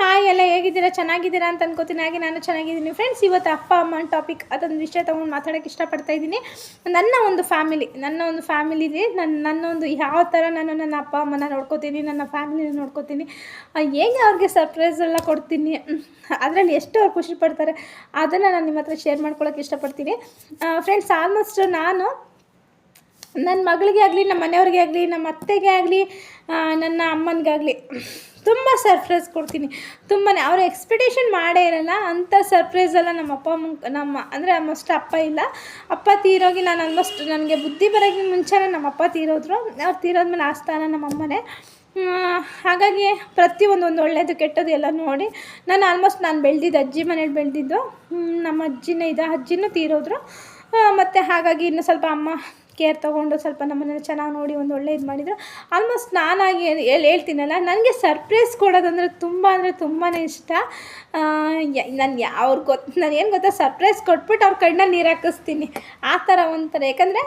Hi, ಎಲ್ಲ ಹೇಗಿದ್ದೀರಾ? ಚೆನ್ನಾಗಿದ್ದೀರಾ ಅಂತ ಅನ್ಕೋತೀನಿ. ಹಾಗೆ ನಾನು ಚೆನ್ನಾಗಿದ್ದೀನಿ. ಫ್ರೆಂಡ್ಸ್ ಇವತ್ತು ಅಪ್ಪ ಅಮ್ಮನ ಟಾಪಿಕ್ ಅದೊಂದು ವಿಷಯ ತೊಗೊಂಡು ಮಾತಾಡೋಕೆ ಇಷ್ಟಪಡ್ತಾ ಇದ್ದೀನಿ. ನನ್ನ ಒಂದು ಫ್ಯಾಮಿಲಿ ನನ್ನ ಒಂದು ಫ್ಯಾಮಿಲಿಲಿ ನನ್ನ ನನ್ನ ಒಂದು ಯಾವ ಥರ ನಾನು ನನ್ನ ಅಪ್ಪ ಅಮ್ಮನ ನೋಡ್ಕೋತೀನಿ, ನನ್ನ ಫ್ಯಾಮಿಲಿನ ನೋಡ್ಕೋತೀನಿ. ಹೇಗೆ ಅವ್ರಿಗೆ ಸರ್ಪ್ರೈಸ್ ಎಲ್ಲ ಕೊಡ್ತೀನಿ? ಅದರಲ್ಲಿ ಎಷ್ಟು ಅವ್ರು ಖುಷಿ ಪಡ್ತಾರೆ? ಅದನ್ನು ನಾನು ನಿಮ್ಮ ಹತ್ರ ಶೇರ್ ಮಾಡ್ಕೊಳ್ಳೋಕೆ ಇಷ್ಟಪಡ್ತೀನಿ. ಫ್ರೆಂಡ್ಸ್ ಆಲ್ಮೋಸ್ಟ್ ನಾನು ನನ್ನ ಮಗಳಿಗೆ ಆಗಲಿ ನಮ್ಮ ಮನೆಯವ್ರಿಗೆ ಆಗಲಿ ನಮ್ಮ ಅತ್ತೆಗೆ ಆಗಲಿ ನನ್ನ ಅಮ್ಮನಿಗಾಗಲಿ ತುಂಬ ಸರ್ಪ್ರೈಸ್ ಕೊಡ್ತೀನಿ. ತುಂಬಾ ಅವ್ರು ಎಕ್ಸ್ಪೆಕ್ಟೇಷನ್ ಮಾಡೇ ಇರಲ್ಲ, ಅಂಥ ಸರ್ಪ್ರೈಸೆಲ್ಲ ನಮ್ಮ ಅಪ್ಪ ನಮ್ಮ, ಅಂದರೆ ಆಲ್ಮೋಸ್ಟ್ ಅಪ್ಪ ಇಲ್ಲ. ಅಪ್ಪ ತೀರೋಗಿ ನಾನು ಆಲ್ಮೋಸ್ಟ್ ನನಗೆ ಬುದ್ಧಿ ಬರೋಕ್ಕಿಂತ ಮುಂಚೆನೇ ನಮ್ಮ ಅಪ್ಪ ತೀರೋದ್ರು. ಅವ್ರು ತೀರೋದ್ಮೇಲೆ ಆ ಸ್ಥಾನ ನಮ್ಮ ಅಮ್ಮನೇ. ಹಾಗಾಗಿ ಪ್ರತಿಯೊಂದು ಒಂದು ಒಳ್ಳೆಯದು ಕೆಟ್ಟದ್ದು ಎಲ್ಲ ನೋಡಿ, ನಾನು ಆಲ್ಮೋಸ್ಟ್ ನಾನು ಬೆಳೆದಿದ್ದು, ಅಜ್ಜಿ ಮನೇಲಿ ಬೆಳೆದಿದ್ದು ನಮ್ಮ ಅಜ್ಜಿನೇ ಇದೆ, ಅಜ್ಜಿನೂ ತೀರೋದ್ರು. ಮತ್ತು ಹಾಗಾಗಿ ಇನ್ನು ಸ್ವಲ್ಪ ಅಮ್ಮ ಕೇರ್ ತೊಗೊಂಡು ಸ್ವಲ್ಪ ನಮ್ಮನ್ನೆಲ್ಲ ಚೆನ್ನಾಗಿ ನೋಡಿ ಒಂದು ಒಳ್ಳೆ ಇದು ಮಾಡಿದರು. ಆಲ್ಮೋಸ್ಟ್ ನಾನಾಗಿ ಹೇಳಿ ಹೇಳ್ತೀನಲ್ಲ ನನಗೆ ಸರ್ಪ್ರೈಸ್ ಕೊಡೋದಂದರೆ ತುಂಬ ಅಂದರೆ ತುಂಬಾ ಇಷ್ಟ. ನಾನು ಅವ್ರು ಗೊತ್ತು ನಾನು ಏನು ಗೊತ್ತಾ ಸರ್ಪ್ರೈಸ್ ಕೊಟ್ಬಿಟ್ಟು ಅವ್ರ ಕಣ್ಣಲ್ಲಿ ನೀರು ಹಾಕಿಸ್ತೀನಿ. ಆ ಥರ ಒಂಥರ. ಯಾಕಂದರೆ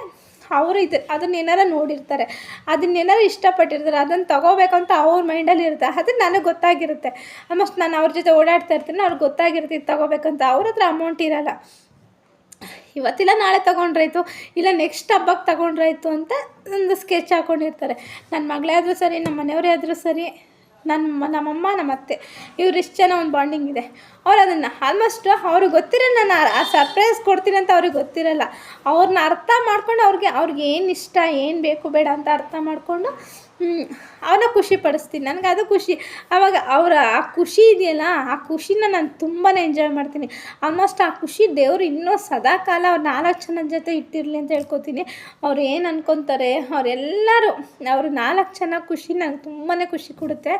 ಅವರು ಇದು ಅದನ್ನೇನಾರ ನೋಡಿರ್ತಾರೆ. ಅದನ್ನ ಏನಾರು ಇಷ್ಟಪಟ್ಟಿರ್ತಾರೆ, ಅದನ್ನು ತಗೋಬೇಕಂತ ಅವ್ರ ಮೈಂಡಲ್ಲಿ ಇರುತ್ತೆ. ಅದು ನನಗೆ ಗೊತ್ತಾಗಿರುತ್ತೆ. ಆಲ್ಮೋಸ್ಟ್ ನಾನು ಅವ್ರ ಜೊತೆ ಓಡಾಡ್ತಾ ಇರ್ತೀನಿ, ಅವ್ರಿಗೆ ಗೊತ್ತಾಗಿರುತ್ತೆ ಇದು ತಗೋಬೇಕಂತ. ಅವ್ರ ಹತ್ರ ಅಮೌಂಟ್ ಇರಲ್ಲ. ಇವತ್ತಿಲ್ಲ, ನಾಳೆ ತೊಗೊಂಡ್ರಾಯ್ತು, ಇಲ್ಲ ನೆಕ್ಸ್ಟ್ ಹಬ್ಬಕ್ಕೆ ತೊಗೊಂಡ್ರಾಯ್ತು ಅಂತ ಒಂದು ಸ್ಕೆಚ್ ಹಾಕ್ಕೊಂಡಿರ್ತಾರೆ ನನ್ನ ಮಗಳೇ ಆದರೂ ಸರಿ ನಮ್ಮ ಮನೆಯವರೇ ಆದರೂ ಸರಿ ನನ್ನ ನಮ್ಮಮ್ಮ ನಮ್ಮ ಅತ್ತೆ ಇವ್ರು ಇಷ್ಟು ಜನ ಒಂದು ಬಾಂಡಿಂಗ್ ಇದೆ. ಅವ್ರು ಅದನ್ನು ಆಲ್ಮೋಸ್ಟ್ ಅವ್ರಿಗೆ ಗೊತ್ತಿರಲ್ಲ ನಾನು ಆ ಸರ್ಪ್ರೈಸ್ ಕೊಡ್ತೀನಿ ಅಂತ ಅವ್ರಿಗೆ ಗೊತ್ತಿರಲ್ಲ. ಅವ್ರನ್ನ ಅರ್ಥ ಮಾಡ್ಕೊಂಡು ಅವ್ರಿಗೆ ಅವ್ರಿಗೆ ಏನು ಇಷ್ಟ, ಏನು ಬೇಕು ಬೇಡ ಅಂತ ಅರ್ಥ ಮಾಡಿಕೊಂಡು ಅವನ್ನ ಖುಷಿ ಪಡಿಸ್ತೀನಿ. ನನಗೆ ಅದು ಖುಷಿ. ಅವಾಗ ಅವರ ಆ ಖುಷಿ ಇದೆಯಲ್ಲ, ಆ ಖುಷಿನ ನಾನು ತುಂಬಾ ಎಂಜಾಯ್ ಮಾಡ್ತೀನಿ. ಆಲ್ಮೋಸ್ಟ್ ಆ ಖುಷಿ ದೇವರು ಇನ್ನೂ ಸದಾ ಕಾಲ ಅವ್ರು ನಾಲ್ಕು ಜನದ ಜೊತೆ ಇಟ್ಟಿರಲಿ ಅಂತ ಹೇಳ್ಕೊತೀನಿ. ಅವ್ರು ಏನು ಅನ್ಕೊತಾರೆ ಅವರೆಲ್ಲರೂ ಅವರು ನಾಲ್ಕು ಜನ ಖುಷಿ ನಂಗೆ ತುಂಬಾ ಖುಷಿ ಕೊಡುತ್ತೆ.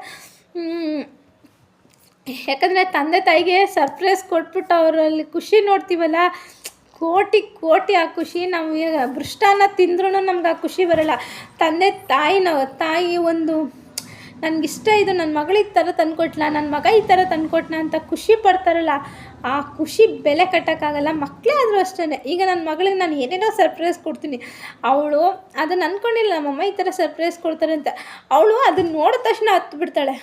ಯಾಕಂದರೆ ತಂದೆ ತಾಯಿಗೆ ಸರ್ಪ್ರೈಸ್ ಕೊಟ್ಬಿಟ್ಟು ಅವರಲ್ಲಿ ಖುಷಿ ನೋಡ್ತೀವಲ್ಲ ಕೋಟಿ ಕೋಟಿ ಆ ಖುಷಿ ನಾವು ಈಗ ಭೃಷ್ಟಾನ್ನ ತಿಂದ್ರೂ ನಮ್ಗೆ ಆ ಖುಷಿ ಬರಲ್ಲ. ತಂದೆ ತಾಯಿನ ತಾಯಿ ಒಂದು, ನನಗಿಷ್ಟ ಇದು ನನ್ನ ಮಗಳು ಈ ಥರ ತಂದ್ಕೊಟ್ಲ ನನ್ನ ಮಗ ಈ ಥರ ತಂದುಕೊಟ್ಲ ಅಂತ ಖುಷಿ ಪಡ್ತಾರಲ್ಲ, ಆ ಖುಷಿ ಬೆಲೆ ಕಟ್ಟೋಕ್ಕಾಗಲ್ಲ. ಮಕ್ಕಳೇ ಆದರೂ ಅಷ್ಟೇ ಈಗ ನನ್ನ ಮಗಳಿಗೆ ನಾನು ಏನೇನೋ ಸರ್ಪ್ರೈಸ್ ಕೊಡ್ತೀನಿ. ಅವಳು ಅದನ್ನು ಅಂದ್ಕೊಂಡಿಲ್ಲ ನಮ್ಮಮ್ಮ ಈ ಥರ ಸರ್ಪ್ರೈಸ್ ಕೊಡ್ತಾರೆ ಅಂತ. ಅವಳು ಅದನ್ನು ನೋಡಿದ ತಕ್ಷಣ ಹತ್ತು ಬಿಡ್ತಾಳೆ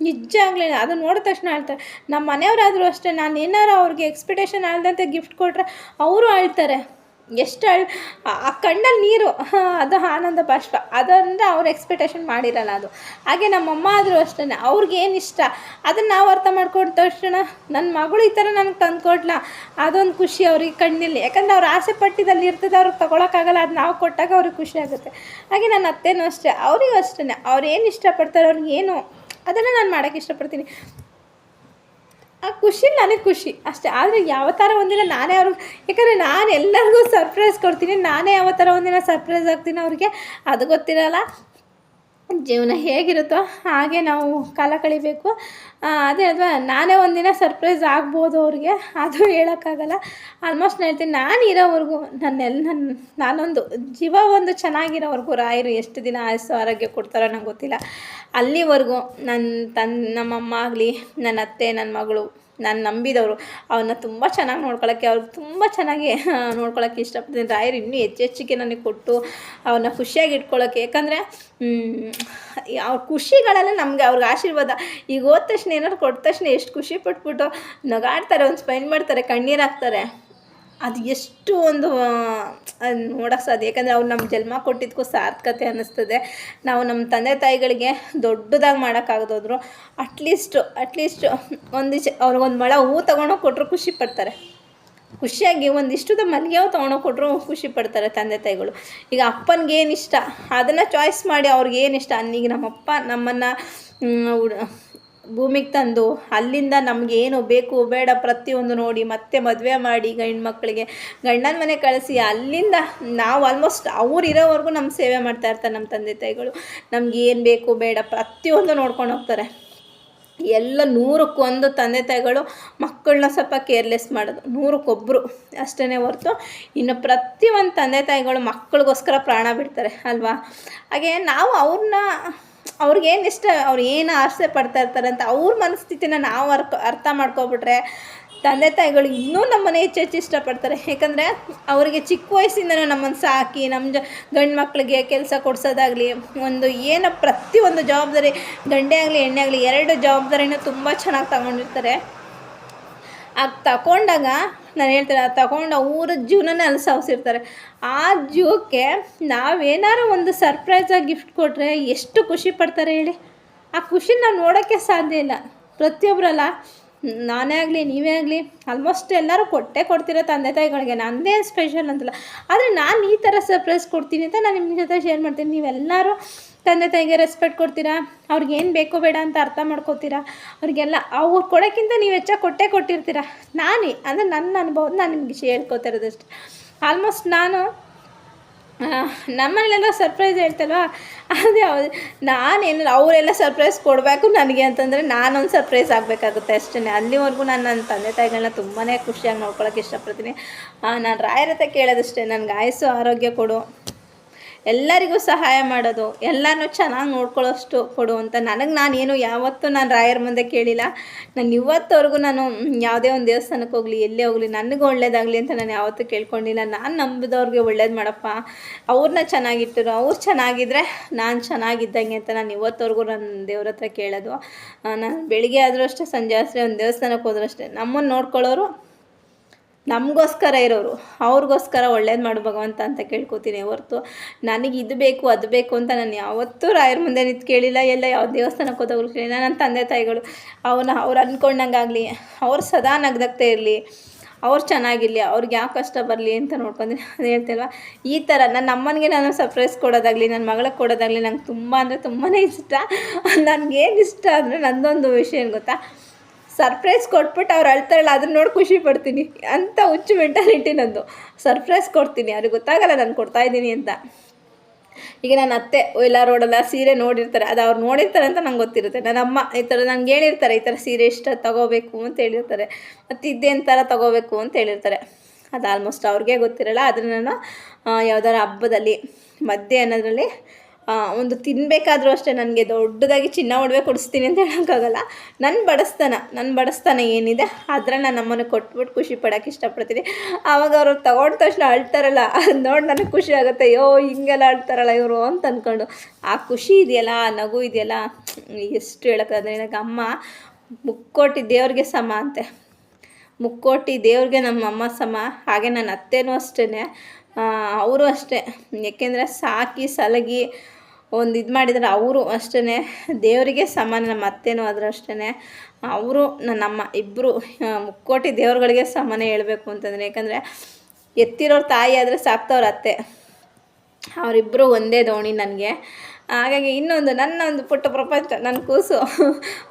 ನಿಜ ಆಗಲಿ ಅದು ನೋಡಿದ ತಕ್ಷಣ ಅಳ್ತಾರೆ ನಮ್ಮ ಮನೆಯವರಾದರೂ ಅಷ್ಟೇ, ನಾನು ಏನಾರು ಅವ್ರಿಗೆ ಎಕ್ಸ್ಪೆಕ್ಟೇಷನ್ ಅಳ್ದಂತೆ ಗಿಫ್ಟ್ ಕೊಟ್ಟರೆ ಅವರು ಅಳ್ತಾರೆ. ಎಷ್ಟು ಅಳ್, ಆ- ಕಣ್ಣಲ್ಲಿ ನೀರು ಅದು ಆನಂದ ಬಾಷ್ಪ. ಅದಂದರೆ ಅವ್ರು ಎಕ್ಸ್ಪೆಕ್ಟೇಷನ್ ಮಾಡಿರಲ್ಲ ಅದು. ಹಾಗೆ ನಮ್ಮಮ್ಮ ಆದರೂ ಅಷ್ಟೇ, ಅವ್ರಿಗೆ ಏನು ಇಷ್ಟ? ಅದನ್ನು ನಾವು ಅರ್ಥ ಮಾಡ್ಕೊಂಡ ತಕ್ಷಣ ನನ್ನ ಮಗಳು ಈ ಥರ ನನಗೆ ತಂದುಕೊಡ್ಲ ಅದೊಂದು ಖುಷಿ ಅವ್ರಿಗೆ ಕಣ್ಣಲ್ಲಿ. ಯಾಕಂದ್ರೆ ಅವ್ರು ಆಸೆ ಪಟ್ಟಿದಲ್ಲಿ ಇರ್ತದೆ, ಅವ್ರಿಗೆ ತೊಗೊಳಕ್ಕಾಗಲ್ಲ ಅದು ನಾವು ಕೊಟ್ಟಾಗ ಅವ್ರಿಗೆ ಖುಷಿ ಆಗುತ್ತೆ. ಹಾಗೆ ನನ್ನ ಅತ್ತೆನೂ ಅಷ್ಟೇ, ಅವರಿಗೂ ಅಷ್ಟೇ ಅವ್ರು ಏನು ಇಷ್ಟಪಡ್ತಾರೆ, ಅವ್ರಿಗೆ ಏನು ಅದನ್ನು ನಾನು ಮಾಡೋಕ್ಕೆ ಇಷ್ಟಪಡ್ತೀನಿ. ಆ ಖುಷಿ ನನಗೆ ಖುಷಿ. ಅಷ್ಟೇ. ಆದರೆ ಯಾವ ಥರ ಒಂದಿನ ನಾನೇ ಅವ್ರಿಗೆ ಯಾಕಂದರೆ ನಾನು ಎಲ್ಲರಿಗೂ ಸರ್ಪ್ರೈಸ್ ಕೊಡ್ತೀನಿ. ನಾನೇ ಯಾವ ಥರ ಒಂದಿನ ಸರ್ಪ್ರೈಸ್ ಆಗ್ತೀನಿ ಅವ್ರಿಗೆ? ಅದು ಗೊತ್ತಿರಲ್ಲ. ಜೀವನ ಹೇಗಿರುತ್ತೋ ಹಾಗೆ ನಾವು ಕಾಲ ಕಳಿಬೇಕು. ಅದೇ ಅಲ್ವಾ, ನಾನೇ ಒಂದಿನ ಸರ್ಪ್ರೈಸ್ ಆಗ್ಬೋದು ಅವ್ರಿಗೆ, ಅದು ಹೇಳೋಕ್ಕಾಗಲ್ಲ. ಆಲ್ಮೋಸ್ಟ್ ಹೇಳ್ತೀನಿ ನಾನು ಇರೋವರೆಗೂ ನನ್ನೆಲ್ಲ ನನ್ನ ನಾನೊಂದು ಜೀವ ಒಂದು ಚೆನ್ನಾಗಿರೋವರೆಗೂ ರಾಯರು ಎಷ್ಟು ದಿನ ಆಯಸ್ಸು ಆರೋಗ್ಯ ಕೊಡ್ತಾರೋ ನಂಗೆ ಗೊತ್ತಿಲ್ಲ. ಅಲ್ಲಿವರೆಗೂ ನನ್ನ ತನ್, ನಮ್ಮಮ್ಮ ಆಗಲಿ ನನ್ನ ಅತ್ತೆ ನನ್ನ ಮಗಳು ನಾನು ನಂಬಿದವರು. ಅವನ್ನ ತುಂಬ ಚೆನ್ನಾಗಿ ನೋಡ್ಕೊಳ್ಳೋಕ್ಕೆ ಅವ್ರಿಗೆ ತುಂಬ ಚೆನ್ನಾಗಿ ನೋಡ್ಕೊಳ್ಳೋಕ್ಕೆ ಇಷ್ಟಪಡ್ತೀನಿ. ರಾಯರು ಇನ್ನೂ ಹೆಚ್ಚು ಹೆಚ್ಚಿಗೆ ನನಗೆ ಕೊಟ್ಟು ಅವನ್ನ ಖುಷಿಯಾಗಿ ಇಟ್ಕೊಳ್ಳೋಕ್ಕೆ ಯಾಕಂದರೆ ಅವ್ರ ಖುಷಿಗಳೆಲ್ಲ ನಮಗೆ ಅವ್ರಿಗೆ ಆಶೀರ್ವಾದ. ಈಗ ಹೋದ ತಕ್ಷಣ ಏನಾದ್ರು ಕೊಟ್ಟ ತಕ್ಷಣ ಎಷ್ಟು ಖುಷಿ ಪಟ್ಬಿಟ್ಟು ನಗಾಡ್ತಾರೆ, ಒಂದು ಸ್ಪೈನ್ ಮಾಡ್ತಾರೆ, ಕಣ್ಣೀರು ಹಾಕ್ತಾರೆ. ಅದು ಎಷ್ಟು ಒಂದು ನೋಡೋಕ್ಕೆ ಸಾಧ್ಯ. ಯಾಕಂದರೆ ಅವ್ರು ನಮ್ಮ ಜನ್ಮ ಕೊಟ್ಟಿದ್ದಕ್ಕೂ ಸಾರ್ಥಕತೆ ಅನ್ನಿಸ್ತದೆ. ನಾವು ನಮ್ಮ ತಂದೆ ತಾಯಿಗಳಿಗೆ ದೊಡ್ಡದಾಗಿ ಮಾಡೋಕ್ಕಾಗದೋದ್ರು ಅಟ್ಲೀಸ್ಟು ಅಟ್ಲೀಸ್ಟ್ ಒಂದಿಷ್ಟು ಅವ್ರಿಗೊಂದು ಮೊಳ ಹೂ ತೊಗೊಂಡೋಗಿ ಕೊಟ್ಟರು ಖುಷಿ ಪಡ್ತಾರೆ. ಖುಷಿಯಾಗಿ ಒಂದಿಷ್ಟುದ ಮಲ್ಲಿಗೆ ಹೂ ತೊಗೊಂಡೋಗಿ ಕೊಟ್ಟರು ಖುಷಿ ಪಡ್ತಾರೆ ತಂದೆ ತಾಯಿಗಳು. ಈಗ ಅಪ್ಪನಿಗೆ ಏನು ಇಷ್ಟ ಅದನ್ನು ಚಾಯ್ಸ್ ಮಾಡಿ ಅವ್ರಿಗೆ ಏನು ಇಷ್ಟ ನಮ್ಮಪ್ಪ ನಮ್ಮನ್ನು ಭೂಮಿಗೆ ತಂದು ಅಲ್ಲಿಂದ ನಮ್ಗೆ ಏನು ಬೇಕು ಬೇಡ ಪ್ರತಿಯೊಂದು ನೋಡಿ ಮತ್ತೆ ಮದುವೆ ಮಾಡಿ ಗಂಡು ಮಕ್ಕಳಿಗೆ ಗಂಡನ ಮನೆ ಕಳಿಸಿ ಅಲ್ಲಿಂದ ನಾವು ಆಲ್ಮೋಸ್ಟ್ ಅವ್ರು ಇರೋವರೆಗೂ ನಮ್ಮ ಸೇವೆ ಮಾಡ್ತಾ ಇರ್ತಾರೆ ನಮ್ಮ ತಂದೆ ತಾಯಿಗಳು. ನಮ್ಗೆ ಏನು ಬೇಕು ಬೇಡ ಪ್ರತಿಯೊಂದು ನೋಡ್ಕೊಂಡು ಹೋಗ್ತಾರೆ. ಎಲ್ಲ ನೂರಕ್ಕೊಂದು ತಂದೆ ತಾಯಿಗಳು ಮಕ್ಕಳನ್ನ ಸ್ವಲ್ಪ ಕೇರ್ಲೆಸ್ ಮಾಡೋದು. ನೂರಕ್ಕೊಬ್ಬರು ಅಷ್ಟೇ ಹೊರತು ಇನ್ನು ಪ್ರತಿಯೊಂದು ತಂದೆ ತಾಯಿಗಳು ಮಕ್ಕಳಿಗೋಸ್ಕರ ಪ್ರಾಣ ಬಿಡ್ತಾರೆ ಅಲ್ವಾ? ಹಾಗೆ ನಾವು ಅವ್ರನ್ನ ಅವ್ರಿಗೇನು ಇಷ್ಟ? ಅವ್ರು ಏನು ಆಸೆ ಪಡ್ತಾ ಇರ್ತಾರೆ ಅಂತ ಅವ್ರ ಮನಸ್ಥಿತಿನ ನಾವು ಅರ್ಕ, ಅರ್ಥ ಮಾಡ್ಕೊಬಿಟ್ರೆ ತಂದೆ ತಾಯಿಗಳು ಇನ್ನೂ ನಮ್ಮನ್ನು ಹೆಚ್ಚು ಹೆಚ್ಚು ಇಷ್ಟಪಡ್ತಾರೆ ಯಾಕಂದರೆ ಅವರಿಗೆ ಚಿಕ್ಕ ವಯಸ್ಸಿಂದನೂ ನಮ್ಮನ್ನು ಸಾಕಿ ನಮ್ಮ ಜ, ಗಂಡು ಮಕ್ಕಳಿಗೆ ಕೆಲಸ ಕೊಡ್ಸೋದಾಗಲಿ, ಒಂದು ಏನೋ ಪ್ರತಿಯೊಂದು ಜವಾಬ್ದಾರಿ, ಗಂಡೇ ಆಗಲಿ ಎಣ್ಣೆ ಆಗಲಿ, ಎರಡು ಜವಾಬ್ದಾರಿನೂ ತುಂಬ ಚೆನ್ನಾಗಿ ತಗೊಂಡಿರ್ತಾರೆ. ಆಗ ತಗೊಂಡಾಗ ನಾನು ಹೇಳ್ತೀನಿ, ಅದು ತಗೊಂಡು ಊರ ಜೀವನನೇ ಅಲ್ಲಿ ಆ ಜೀವಕ್ಕೆ ನಾವೇನಾರು ಒಂದು ಸರ್ಪ್ರೈಸಾಗಿ ಗಿಫ್ಟ್ ಕೊಟ್ಟರೆ ಎಷ್ಟು ಖುಷಿ ಪಡ್ತಾರೆ ಹೇಳಿ? ಆ ಖುಷಿ ನಾವು ನೋಡೋಕ್ಕೆ ಸಾಧ್ಯ ಇಲ್ಲ. ಪ್ರತಿಯೊಬ್ಬರಲ್ಲ ನಾನೇ ಆಗಲಿ, ನೀವೇ ಆಗಲಿ ಆಲ್ಮೋಸ್ಟ್ ಎಲ್ಲರೂ ಕೊಟ್ಟೇ ಕೊಡ್ತಿರೋ ತಂದೆ ತಾಯಿಗಳಿಗೆ, ನಂದೇ ಸ್ಪೆಷಲ್ ಅಂತಲ್ಲ. ಆದರೆ ನಾನು ಈ ಥರ ಸರ್ಪ್ರೈಸ್ ಕೊಡ್ತೀನಿ ಅಂತ ನಾನು ನಿಮ್ಮ ಜೊತೆ ಶೇರ್ ಮಾಡ್ತೀನಿ. ನೀವೆಲ್ಲರೂ ತಂದೆ ತಾಯಿಗೆ ರೆಸ್ಪೆಕ್ಟ್ ಕೊಡ್ತೀರಾ? ಅವ್ರಿಗೆ ಏನು ಬೇಕೋ ಬೇಡ ಅಂತ ಅರ್ಥ ಮಾಡ್ಕೋತೀರಾ? ಅವ್ರಿಗೆಲ್ಲ ಅವ್ರು ಕೊಡೋಕ್ಕಿಂತ ನೀವು ಹೆಚ್ಚಾಗಿ ಕೊಟ್ಟೇ ಕೊಟ್ಟಿರ್ತೀರ? ನಾನೇ, ಅಂದರೆ ನನ್ನ ಅನುಭವ ನಾನು ನಿಮಗೆ ಹೇಳ್ಕೊತಿರೋದಷ್ಟೆ. ಆಲ್ಮೋಸ್ಟ್ ನಾನು ನಮ್ಮನೆಲ್ಲ ಸರ್ಪ್ರೈಸ್ ಹೇಳ್ತಲ್ವಾ? ಅದೇ ಯಾವುದು ನಾನೇನು ಅವರೆಲ್ಲ ಸರ್ಪ್ರೈಸ್ ಕೊಡಬೇಕು ನನಗೆ ಅಂತಂದರೆ ನಾನೊಂದು ಸರ್ಪ್ರೈಸ್ ಆಗಬೇಕಾಗುತ್ತೆ ಅಷ್ಟೇ ಅಲ್ಲಿವರೆಗೂ ನಾನು ನನ್ನ ತಂದೆ ತಾಯಿಗಳನ್ನ ತುಂಬಾ ಖುಷಿಯಾಗಿ ನೋಡ್ಕೊಳಕ್ಕೆ ಇಷ್ಟಪಡ್ತೀನಿ. ನಾನು ರಾಯರ ಕೇಳೋದಷ್ಟೇ. ನನಗೆ ಆಯಸ್ಸು ಆರೋಗ್ಯ ಕೊಡು. ಎಲ್ಲರಿಗೂ ಸಹಾಯ ಮಾಡೋದು, ಎಲ್ಲನೂ ಚೆನ್ನಾಗಿ ನೋಡ್ಕೊಳ್ಳೋಷ್ಟು ಕೊಡು ಅಂತ. ನನಗೆ ನಾನೇನು ಯಾವತ್ತೂ ನಾನು ರಾಯರ ಮುಂದೆ ಕೇಳಿಲ್ಲ. ನಾನು ಇವತ್ತವರೆಗೂ ನಾನು ಯಾವುದೇ ಒಂದು ದೇವಸ್ಥಾನಕ್ಕೆ ಹೋಗಲಿ, ಎಲ್ಲೇ ಹೋಗಲಿ, ನನಗೂ ಒಳ್ಳೇದಾಗಲಿ ಅಂತ ನಾನು ಯಾವತ್ತೂ ಕೇಳ್ಕೊಂಡಿಲ್ಲ. ನಾನು ನಂಬಿದವ್ರಿಗೆ ಒಳ್ಳೇದು ಮಾಡಪ್ಪ. ಅವ್ರನ್ನ ಚೆನ್ನಾಗಿಟ್ಟರು, ಅವ್ರು ಚೆನ್ನಾಗಿದ್ದರೆ ನಾನು ಚೆನ್ನಾಗಿದ್ದಂಗೆ ಅಂತ ನಾನು ಇವತ್ತವರೆಗೂ ನನ್ನ ದೇವ್ರ ಹತ್ರ ಕೇಳೋದು. ನಾನು ಬೆಳಿಗ್ಗೆ ಆದರೂ ಅಷ್ಟೇ, ಸಂಜೆ ಅಷ್ಟೇ, ಒಂದು ದೇವಸ್ಥಾನಕ್ಕೆ ಹೋದ್ರೂ ಅಷ್ಟೇ. ನಮ್ಮನ್ನು ನೋಡ್ಕೊಳ್ಳೋರು ನಮಗೋಸ್ಕರ ಇರೋರು, ಅವ್ರಿಗೋಸ್ಕರ ಒಳ್ಳೇದು ಮಾಡು ಭಗವಂತ ಅಂತ ಕೇಳ್ಕೊತೀನಿ ಹೊರತು ನನಗೆ ಇದು ಬೇಕು, ಅದು ಬೇಕು ಅಂತ ನಾನು ಯಾವತ್ತೂ ರಾಯರ ಮುಂದೆ ನಿಂತು ಕೇಳಿಲ್ಲ, ಎಲ್ಲ ಯಾವ ದೇವಸ್ಥಾನಕ್ಕೆ ಹೋದಾಗಲೂ ಕೇಳಿಲ್ಲ. ನನ್ನ ತಂದೆ ತಾಯಿಗಳು ಅವನ್ನ ಅವ್ರು ಅಂದ್ಕೊಂಡಂಗಾಗಲಿ ಅವ್ರು ಸದಾ ನಗ್ದಾಗ್ತಾ ಇರಲಿ, ಅವ್ರು ಚೆನ್ನಾಗಿರಲಿ, ಅವ್ರಿಗೆ ಯಾವ ಕಷ್ಟ ಬರಲಿ ಅಂತ ನೋಡ್ಕೊಂಡ್ರೆ ಅದು ಹೇಳ್ತಲ್ವ ಈ ಥರ ನನ್ನ ಅಮ್ಮನಿಗೆ ನಾನು ಸರ್ಪ್ರೈಸ್ ಕೊಡೋದಾಗಲಿ ನನ್ನ ಮಗಳಿಗೆ ಕೊಡೋದಾಗಲಿ ನಂಗೆ ತುಂಬ ಅಂದರೆ ತುಂಬಾ ಇಷ್ಟ. ನನಗೇನು ಇಷ್ಟ ಅಂದರೆ ನಂದೊಂದು ವಿಷಯ ಏನು ಗೊತ್ತಾ? ಸರ್ಪ್ರೈಸ್ ಕೊಟ್ಬಿಟ್ಟು ಅವ್ರು ಅಳ್ತಾರಲ್ಲ ಅದನ್ನ ನೋಡಿ ಖುಷಿ ಪಡ್ತೀನಿ. ಅಂತ ಹುಚ್ಚು ಮೆಂಟಾಲಿಟಿ ನಂದು. ಸರ್ಪ್ರೈಸ್ ಕೊಡ್ತೀನಿ ಅವ್ರಿಗೆ ಗೊತ್ತಾಗಲ್ಲ ನಾನು ಕೊಡ್ತಾ ಇದ್ದೀನಿ ಅಂತ. ಈಗ ನನ್ನ ಅತ್ತೆ ಎಲ್ಲ ರೋಡಲ್ಲ ಸೀರೆ ನೋಡಿರ್ತಾರೆ. ಅದು ಅವ್ರು ನೋಡಿರ್ತಾರೆ ಅಂತ ನಂಗೆ ಗೊತ್ತಿರುತ್ತೆ. ನನ್ನ ಅಮ್ಮ ಈ ಥರ ನಂಗೆ ಹೇಳಿರ್ತಾರೆ ಈ ಥರ ಸೀರೆ ಇಷ್ಟ ತಗೋಬೇಕು ಅಂತ ಹೇಳಿರ್ತಾರೆ. ಮತ್ತು ಇದೇನು ಥರ ತಗೋಬೇಕು ಅಂತ ಹೇಳಿರ್ತಾರೆ. ಅದು ಆಲ್ಮೋಸ್ಟ್ ಅವ್ರಿಗೆ ಗೊತ್ತಿರಲ್ಲ. ಅದನ್ನು ನಾನು ಯಾವುದಾದ್ರು ಹಬ್ಬದಲ್ಲಿ ಮಧ್ಯಾಹ್ನದಲ್ಲಿ ಆ, ಒಂದು ತಿನ್ನಬೇಕಾದ್ರೂ ಅಷ್ಟೇ ನನಗೆ ದೊಡ್ಡದಾಗಿ ಚಿನ್ನ ಒಡವೆ ಕೊಡಿಸ್ತೀನಿ ಅಂತ ಹೇಳೋಕ್ಕಾಗಲ್ಲ. ನನ್ನ ಬಡಸ್ತಾನ ನನ್ನ ಬಡಸ್ತಾನ ಏನಿದೆ ಅದರ ನಾನು ನಮ್ಮನ್ನು ಕೊಟ್ಬಿಟ್ಟು ಖುಷಿ ಪಡೋಕೆ ಇಷ್ಟಪಡ್ತೀನಿ. ಆವಾಗ ಅವರು ತಗೊಂಡ ತಕ್ಷಣ ಅಳ್ತಾರಲ್ಲ, ಅದು ನೋಡಿ ನನಗೆ ಖುಷಿ ಆಗುತ್ತೆ, ಅಯ್ಯೋ, ಹಿಂಗೆಲ್ಲ ಅಳ್ತಾರಲ್ಲ ಇವರು ಅಂತ ಅಂದ್ಕೊಂಡು ಆ ಖುಷಿ ಇದೆಯಲ್ಲ, ಆ ನಗು ಇದೆಯಲ್ಲ, ಎಷ್ಟು ಹೇಳೋಕ್ಕಾದ್ರೆ ನನಗೆ ಅಮ್ಮ, ಮುಕ್ಕೋಟಿ ದೇವ್ರಿಗೆ ಸಮ ಅಂತೆ. ಮುಕ್ಕೋಟಿ ದೇವ್ರಿಗೆ ನಮ್ಮ ಅಮ್ಮ ಸಮ, ಹಾಗೆ ನನ್ನ ಅತ್ತೆನೂ ಅಷ್ಟೇ ಅವರು ಅಷ್ಟೇ. ಏಕೆಂದರೆ ಸಾಕಿ, ಸಲಗಿ ಒಂದು ಇದು ಮಾಡಿದರೆ ಅವರು ಅಷ್ಟೇ ದೇವರಿಗೆ ಸಮಾನ, ನಮ್ಮ ಅತ್ತೇನೂ ಆದರೂ ಅಷ್ಟೇ ಅವರು ನಮ್ಮ ಇಬ್ಬರು ಮುಕ್ಕೋಟಿ ದೇವರುಗಳಿಗೆ ಸಮಾನ ಹೇಳಬೇಕು ಅಂತಂದರೆ, ಯಾಕಂದರೆ ಎತ್ತಿರೋರು ತಾಯಿ ಆದರೆ ಸಾಕ್ತವ್ರ ಅತ್ತೆ. ಅವರಿಬ್ಬರು ಒಂದೇ ದೋಣಿ ನನಗೆ. ಹಾಗಾಗಿ ಇನ್ನೊಂದು ನನ್ನ ಒಂದು ಪುಟ್ಟ ಪ್ರಪಂಚ ನನ್ನ ಕೂಸು.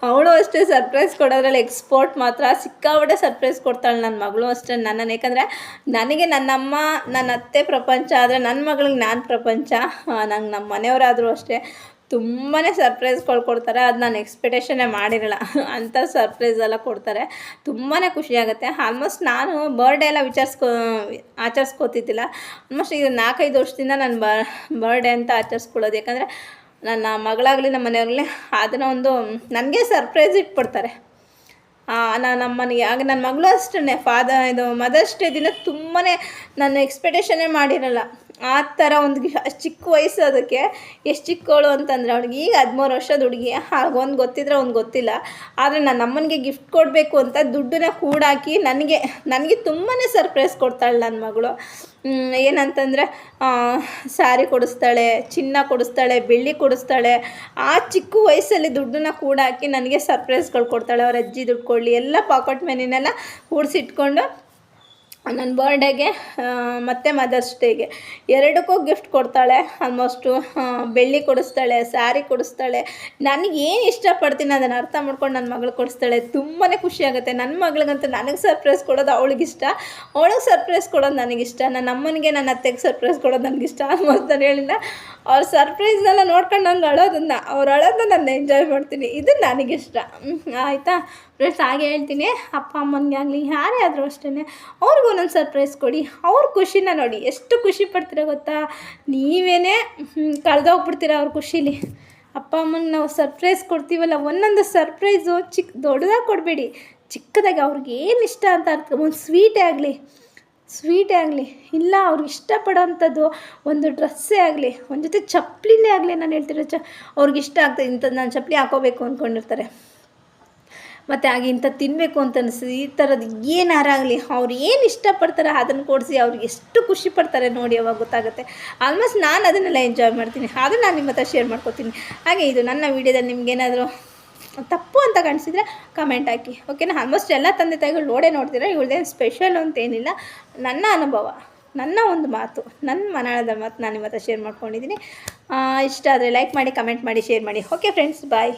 ಅವಳು ಅಷ್ಟೇ ಸರ್ಪ್ರೈಸ್ ಕೊಡೋದ್ರಲ್ಲಿ ಎಕ್ಸ್ಪೋರ್ಟ್ ಮಾತ್ರ ಸಿಕ್ಕಾಬಿಟ್ಟೆ ಸರ್ಪ್ರೈಸ್ ಕೊಡ್ತಾಳೆ ನನ್ನ ಮಗಳು ಅಷ್ಟೇ ನನ್ನನ್ನು. ಯಾಕಂದರೆ ನನಗೆ ನನ್ನಮ್ಮ ನನ್ನ ಅತ್ತೆ ಪ್ರಪಂಚ, ಆದರೆ ನನ್ನ ಮಗಳಿಗೆ ನಾನು ಪ್ರಪಂಚ. ನಂಗೆ ನಮ್ಮ ಮನೆಯವರಾದರೂ ಅಷ್ಟೇ. ತುಂಬಾ ಸರ್ಪ್ರೈಸ್ಗಳು ಕೊಡ್ತಾರೆ. ಅದು ನಾನು ಎಕ್ಸ್ಪೆಕ್ಟೇಷನ್ನೇ ಮಾಡಿರಲ್ಲ. ಅಂಥ ಸರ್ಪ್ರೈಸ್ ಎಲ್ಲ ಕೊಡ್ತಾರೆ. ತುಂಬಾ ಖುಷಿಯಾಗುತ್ತೆ ಆಲ್ಮೋಸ್ಟ್ ನಾನು ಬರ್ಡೇ ಎಲ್ಲ ವಿಚಾರಿಸ್ಕೊ, ಆಚರಿಸ್ಕೋತಿದ್ದಿಲ್ಲ. ಆಲ್ಮೋಸ್ಟ್ ಈಗ ನಾಲ್ಕೈದು ವರ್ಷದಿಂದ ನಾನು ಬರ್ಡೇ ಅಂತ ಆಚರಿಸ್ಕೊಳ್ಳೋದು. ಯಾಕಂದರೆ ನನ್ನ ಮಗಳಾಗಲಿ, ನಮ್ಮ ಮನೆಯವ್ರಲ್ಲಿ ಅದನ್ನ ಒಂದು, ನನಗೆ ಸರ್ಪ್ರೈಸ್ ಇಟ್ಬಿಡ್ತಾರೆ. ನಾನು ನಮ್ಮನಿಗೆ ಆಗ ನನ್ನ ಮಗಳು ಅಷ್ಟೇ ಫಾದರ್ ಇದು ಮದರ್ಸ್ ಡೇ ದಿನ ತುಂಬಾ ನಾನು ಎಕ್ಸ್ಪೆಕ್ಟೇಷನ್ನೇ ಮಾಡಿರಲ್ಲ. ಆ ಥರ ಒಂದು ಚಿಕ್ಕ ವಯಸ್ಸು ಅದಕ್ಕೆ. ಎಷ್ಟು ಚಿಕ್ಕವಳು ಅಂತಂದರೆ ಅವಳಿಗೆ ಈಗ ಹದಿಮೂರು ವರ್ಷದ ಹುಡುಗಿ. ಒಂದು ಗೊತ್ತಿದ್ರೆ ಒಂದು ಗೊತ್ತಿಲ್ಲ. ಆದರೆ ನಾನು ನಮ್ಮನಿಗೆ ಗಿಫ್ಟ್ ಕೊಡಬೇಕು ಅಂತ ದುಡ್ಡನ್ನ ಕೂಡಾಕಿ ನನಗೆ ನನಗೆ ತುಂಬಾ ಸರ್ಪ್ರೈಸ್ ಕೊಡ್ತಾಳೆ ನನ್ನ ಮಗಳು. ಏನಂತಂದರೆ ಸಾರಿ ಕೊಡಿಸ್ತಾಳೆ, ಚಿನ್ನ ಕೊಡಿಸ್ತಾಳೆ, ಬೆಳ್ಳಿ ಕೊಡಿಸ್ತಾಳೆ. ಆ ಚಿಕ್ಕ ವಯಸ್ಸಲ್ಲಿ ದುಡ್ಡನ್ನ ಕೂಡಾಕಿ ನನಗೆ ಸರ್ಪ್ರೈಸ್ಗಳು ಕೊಡ್ತಾಳೆ. ಅವ್ರ ಅಜ್ಜಿ ದುಡ್ಡು ಕೊಡಲಿ, ಎಲ್ಲ ಪಾಕೆಟ್ ಮನಿನೆಲ್ಲ ಕೂಡಿಸಿಟ್ಕೊಂಡು ನನ್ನ ಬರ್ಡೇಗೆ ಮತ್ತು ಮದರ್ಸ್ ಡೇಗೆ ಎರಡಕ್ಕೂ ಗಿಫ್ಟ್ ಕೊಡ್ತಾಳೆ ಆಲ್ಮೋಸ್ಟು ಬೆಳ್ಳಿ ಕೊಡಿಸ್ತಾಳೆ ಸ್ಯಾರಿ ಕೊಡಿಸ್ತಾಳೆ. ನನಗೆ ಏನು ಇಷ್ಟಪಡ್ತೀನಿ ಅದನ್ನು ಅರ್ಥ ಮಾಡ್ಕೊಂಡು ನನ್ನ ಮಗಳು ಕೊಡಿಸ್ತಾಳೆ. ತುಂಬಾ ಖುಷಿಯಾಗುತ್ತೆ ನನ್ನ ಮಗಳಿಗಂತೂ ನನಗೆ ಸರ್ಪ್ರೈಸ್ ಕೊಡೋದು ಅವಳಿಗಿಷ್ಟ ಅವಳಿಗೆ ಸರ್ಪ್ರೈಸ್ ಕೊಡೋದು ನನಗಿಷ್ಟ ನನ್ನ ಅಮ್ಮನಿಗೆ ನನ್ನ ಅತ್ತೆಗೆ ಸರ್ಪ್ರೈಸ್ ಕೊಡೋದು ನನಗಿಷ್ಟ ಆಲ್ಮೋಸ್ಟ್ ನಾನು ಹೇಳಿಲ್ಲ ಅವ್ರ ಸರ್ಪ್ರೈಸ್ನೆಲ್ಲ ನೋಡ್ಕೊಂಡು ನಂಗೆ ಅಳೋದನ್ನ, ಅವ್ರು ಅಳೋದನ್ನ ನಾನು ಎಂಜಾಯ್ ಮಾಡ್ತೀನಿ. ಇದು ನನಗಿಷ್ಟ ಆಯಿತಾ? ಫ್ರೆಂಡ್ಸ್ ಹಾಗೆ ಹೇಳ್ತೀನಿ. ಅಪ್ಪ ಅಮ್ಮನಿಗೆ ಆಗಲಿ ಯಾರೇ ಆದರೂ ಅಷ್ಟೇ ಅವ್ರಿಗೂ ಒಂದೊಂದು ಸರ್ಪ್ರೈಸ್ ಕೊಡಿ. ಅವ್ರ ಖುಷಿನ ನೋಡಿ. ಎಷ್ಟು ಖುಷಿ ಪಡ್ತೀರ ಗೊತ್ತಾ? ನೀವೇನೇ ಕಳೆದೋಗ್ಬಿಡ್ತೀರ ಅವ್ರ ಖುಷೀಲಿ? ಅಪ್ಪ ಅಮ್ಮನ ನಾವು ಸರ್ಪ್ರೈಸ್ ಕೊಡ್ತೀವಲ್ಲ, ಒಂದೊಂದು ಸರ್ಪ್ರೈಸು ಚಿಕ್ಕ ದೊಡ್ಡದಾಗಿ ಕೊಡಬೇಡಿ. ಚಿಕ್ಕದಾಗಿ ಅವ್ರಿಗೆ ಏನು ಇಷ್ಟ ಅಂತ ಅರ್ಥ, ಒಂದು ಸ್ವೀಟೇ ಆಗಲಿ. ಸ್ವೀಟೇ ಆಗಲಿ. ಇಲ್ಲ ಅವ್ರಿಗೆ ಇಷ್ಟಪಡೋವಂಥದ್ದು ಒಂದು ಡ್ರೆಸ್ಸೇ ಆಗಲಿ. ಒಂದು ಜೊತೆ ಚಪ್ಪಲಿನೇ ಆಗಲಿ ನಾನು ಹೇಳ್ತಿರೋ ಚ, ಅವ್ರಿಗೆ ಇಷ್ಟ ಆಗ್ತದೆ ಇಂಥದ್ದು ನಾನು ಚಪ್ಪಲಿ ಹಾಕೋಬೇಕು ಅಂದ್ಕೊಂಡಿರ್ತಾರೆ ಮತ್ತು ಹಾಗೆ ಇಂಥ ತಿನ್ನಬೇಕು ಅಂತ ಅನಿಸಿ ಈ ಥರದ್ದು ಏನಾರಾಗಲಿ ಅವ್ರು ಏನು ಇಷ್ಟಪಡ್ತಾರೆ ಅದನ್ನು ಕೊಡಿಸಿ ಅವ್ರಿಗೆ ಎಷ್ಟು ಖುಷಿ ಪಡ್ತಾರೆ ನೋಡಿ ಅವಾಗ ಗೊತ್ತಾಗುತ್ತೆ. ಆಲ್ಮೋಸ್ಟ್ ನಾನು ಅದನ್ನೆಲ್ಲ ಎಂಜಾಯ್ ಮಾಡ್ತೀನಿ. ಅದು ನಾನು ನಿಮ್ಮ ಹತ್ರ ಶೇರ್ ಮಾಡ್ಕೊತೀನಿ. ಹಾಗೆ ಇದು ನನ್ನ ವೀಡಿಯೋದಲ್ಲಿ ನಿಮಗೇನಾದರೂ ತಪ್ಪು ಅಂತ ಕಾಣಿಸಿದ್ರೆ ಕಮೆಂಟ್ ಹಾಕಿ. ಓಕೆನಾ ಆಲ್ಮೋಸ್ಟ್ ಎಲ್ಲ ತಂದೆ ತಾಯಿಗಳು ನೋಡೇ ನೋಡ್ತೀರಾ? ಇವಳದೇನು ಸ್ಪೆಷಲ್ ಅಂತ ಏನಿಲ್ಲ. ನನ್ನ ಅನುಭವ, ನನ್ನ ಒಂದು ಮಾತು ನನ್ನ ಮನದ ಮಾತು ನಾನು ನಿಮ್ಮ ಹತ್ರ ಶೇರ್ ಮಾಡ್ಕೊಂಡಿದ್ದೀನಿ ಇಷ್ಟ ಆದರೆ ಲೈಕ್ ಮಾಡಿ ಕಮೆಂಟ್ ಮಾಡಿ ಶೇರ್ ಮಾಡಿ. Okay friends bye